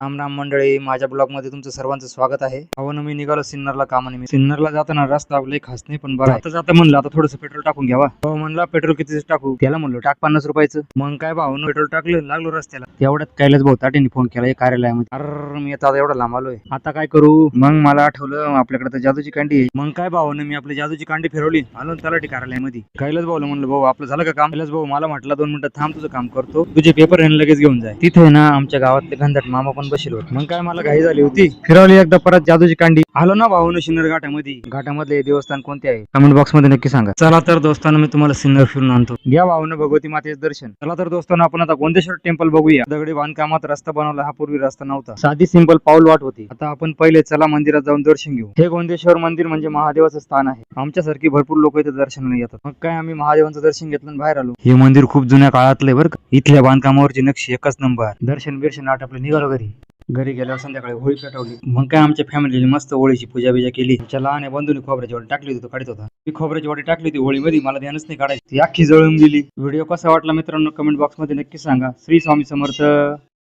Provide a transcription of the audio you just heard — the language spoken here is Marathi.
राम राम मंडळी माझ्या ब्लॉगमध्ये तुमचं सर्वांचं स्वागत आहे. अवन मी निघालो सिन्नरला कामानिमित्त. सिन्नरला जाताना रस्ता लय खास नाही पण बरं आता जाता म्हणलं आता थोडंसं पेट्रोल टाकून घ्यावा. हो म्हणला पेट्रोल किती टाकू? त्याला म्हणलो टाक पन्नास रुपयाचं. मग काय भाऊ पेट्रोल टाकलं लागलो रस्त्याला. तेवढ्यात कैलास भाऊ ताटीने फोन केला कार्यालयामध्ये. अरे मी आता एवढा लांब आलोय. आता काय करू? मग मला आठवलं आपल्याकडे तर जादूची कांडी आहे. मग काय भाऊ मी आपली जादूची कांडी फिरवली आलो तलाठी कार्यालयामध्ये. कैलास भाऊला म्हणलं भाऊ आपलं झालं का काम? कैलास भाऊ मला म्हटलं दोन मिनिटं थांब तुझं काम करतो. तुझे पेपर लगेच घेऊन जाय. तिथे ना आमच्या गावातले घनदाट मामा पण बसेल होते. मग काय मला घाई झाली होती. फिरवली एकदा परत जादूची कांडी. आलो ना भाऊ सिन्नर घाटामध्ये. घाटामधले देवस्थान कोणते आहे? कमेंट बॉक्समध्ये नक्की सांगा. चला तर दोस्तांनो मी तुम्हाला सिन्नर फिरून आणतो. घ्या भाऊन भगवती मातेचे दर्शन. चला तर दोस्तांनो आपण आता गोंदेश्वर टेम्पल बघूया. दगडी बांधकामात रस्ता बनवला हा पूर्वी रस्ता नव्हता. साधी सिंपल पाऊल वाट होती. आता आपण पहिले चला मंदिरात जाऊन दर्शन घेऊ. हे गोंदेश्वर मंदिर म्हणजे महादेवाचं स्थान आहे. आमच्यासारखी भरपूर लोक इथे दर्शनाला येतात. मग काय आम्ही महादेवांचं दर्शन घेतलं आणि बाहेर आलो? हे मंदिर खूप जुन्या काळातलं बरं का. इथल्या बांधकामावरची नक्षी एकच नंबर. दर्शन बिर्शन आठ आपलं निघालो घरी. घरी गेल्यावर संध्याकाळी होळी पेटवली. मग काय आमच्या फॅमिलीने मस्त होळीची पूजा बिजा केली. आमच्या लहान बंधूने खोबऱ्याची वाटी टाकली होती तो काढत होता. ती खोबऱ्याची वाटी टाकली होती होळीमध्ये मला ध्यानच नाही काढायची. ती अख्खी जळून गेली. व्हिडिओ कसा वाटला मित्रांनो कमेंट बॉक्समध्ये नक्की सांगा. श्री स्वामी समर्थ.